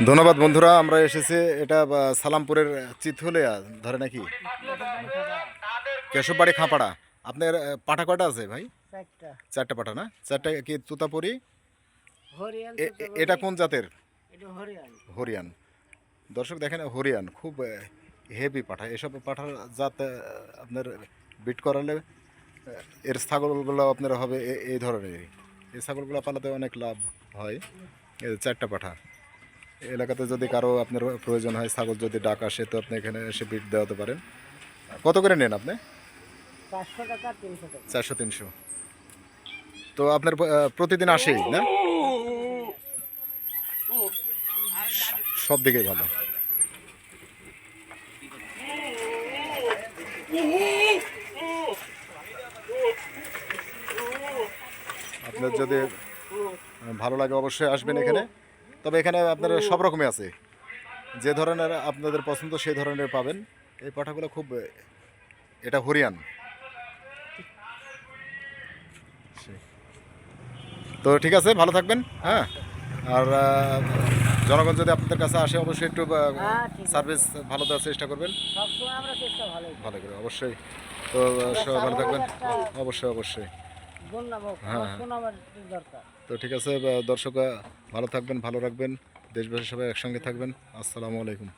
ধন্যবাদ বন্ধুরা আমরা এসেছি এটা সালামপুরের চিতহলিয়া ধরে নাকি? কেশববাড়ি খাঁপাড়া। আপনার পাঠা কয়টা আছে ভাই? চারটা। পাঠা না? চারটা কি তুতাপুরি? এটা কোন জাতের? হরিয়ান। দর্শক দেখেন হরিয়ান খুব হেভি পাঠা। এসব পাঠার জাত আপনার বিট করালে এর ছাগলগুলো আপনার হবে এই ধরনের। এই ছাগলগুলো পালাতে অনেক লাভ হয়। চারটা পাঠা। এলাকাতে যদি কারও আপনার প্রয়োজন হয় ছাগল যদি ডাক আসে তো আপনি এখানে এসে বিট দেওয়াতে পারেন। কত করে নেন আপনি? চারশো তিনশো তো আপনার প্রতিদিন আসেই না? সব দিকেই ভালো। আপনার যদি ভালো লাগে অবশ্যই আসবেন এখানে। তবে এখানে আপনার সব রকমই আছে। যে ধরনের আপনাদের পছন্দ সেই ধরনের পাবেন। এই পাঠাগুলো খুব এটা হরিয়ান। তো ঠিক আছে ভালো থাকবেন হ্যাঁ? আর জনগণ যদি আপনাদের কাছে আসে অবশ্যই একটু হ্যাঁ। সার্ভিস ভালো দেওয়ার চেষ্টা করবেন। ভালো করে। অবশ্যই। তো সবাই ভালো থাকবেন। অবশ্যই অবশ্যই। হ্যাঁ, হ্যাঁ। তো ঠিক আছে দর্শক ভালো থাকবেন ভালো রাখবেন দেশবাসী সবাই একসঙ্গে থাকবেন। আসসালামু আলাইকুম।